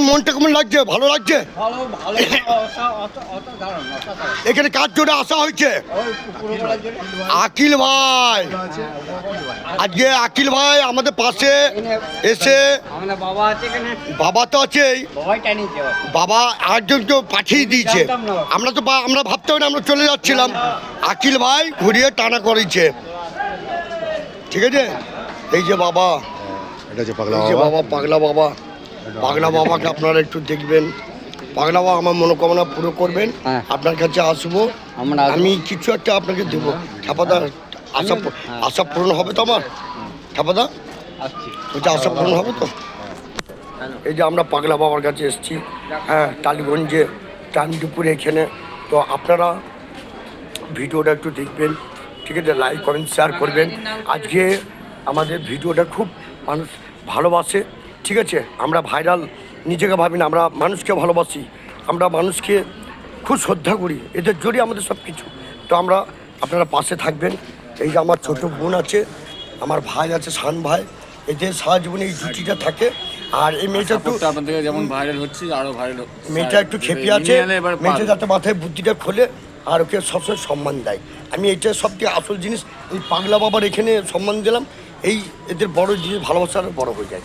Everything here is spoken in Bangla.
মনটা কেমন লাগছে? ভালো লাগছে। এখানে কার জন্য আসা হয়েছে? আকিল ভাই। আজকে আকিল ভাই আমাদের পাশে এসে বাবা আছে এখানে। বাবা তো আছেই। বাবা আরেকজনকে পাঠিয়ে দিয়েছে। আমরা তো বা- আমরা ভাবতে না আমরা চলে যাচ্ছিলাম। আকিল ভাই ঘুরিয়ে টানা করেছে। ঠিক আছে? এই যে বাবা। এটা হচ্ছে পাগলা এই যে বাবা পাগলা বাবা। পাগলা বাবাকে আপনারা একটু দেখবেন। পাগলা বাবা আমার মনোকামনা পুরো করবেন। হ্যাঁ। আপনার কাছে আসব। আমি কিছু একটা আপনাকে দেবো। ঠাপাদা আশা হ্যাঁ। আশা পূরণ হবে তো আমার? ঠাপাদা? বলছে আশা পূরণ হবে তো? এই যে আমরা পাগলা বাবার কাছে এসেছি। হ্যাঁ টালিগঞ্জে টানডুপুরে এখানে। তো আপনারা ভিডিওটা একটু দেখবেন। ঠিক আছে লাইক করেন শেয়ার করবেন। আজকে আমাদের ভিডিওটা খুব মানুষ ভালোবাসে। ঠিক আছে আমরা ভাইরাল নিজেকে ভাবি না আমরা মানুষকে ভালোবাসি আমরা মানুষকে খুব শ্রদ্ধা করি এদের জন্যই আমাদের সব কিছু তো আমরা আপনারা পাশে থাকবেন এই যে আমার ছোট বোন আছে আমার ভাই আছে সান ভাই এদের সারা জীবনে এই জুটিটা থাকে আর এই মেয়েটা একটু আপনাদের যেমন ভাইরাল হচ্ছে আরও ভাইরাল মেয়েটা একটু খেপে আছে মেয়েটা যাতে মাথায় বুদ্ধিটা খোলে আর ওকে সবসময় সম্মান দেয়। আমি এটা সব থেকে আসল জিনিস এই পাগলা বাবার এখানে সম্মান দিলাম এই এদের বড় জিনিস ভালোবাসা আরও বড় হয়ে যায়।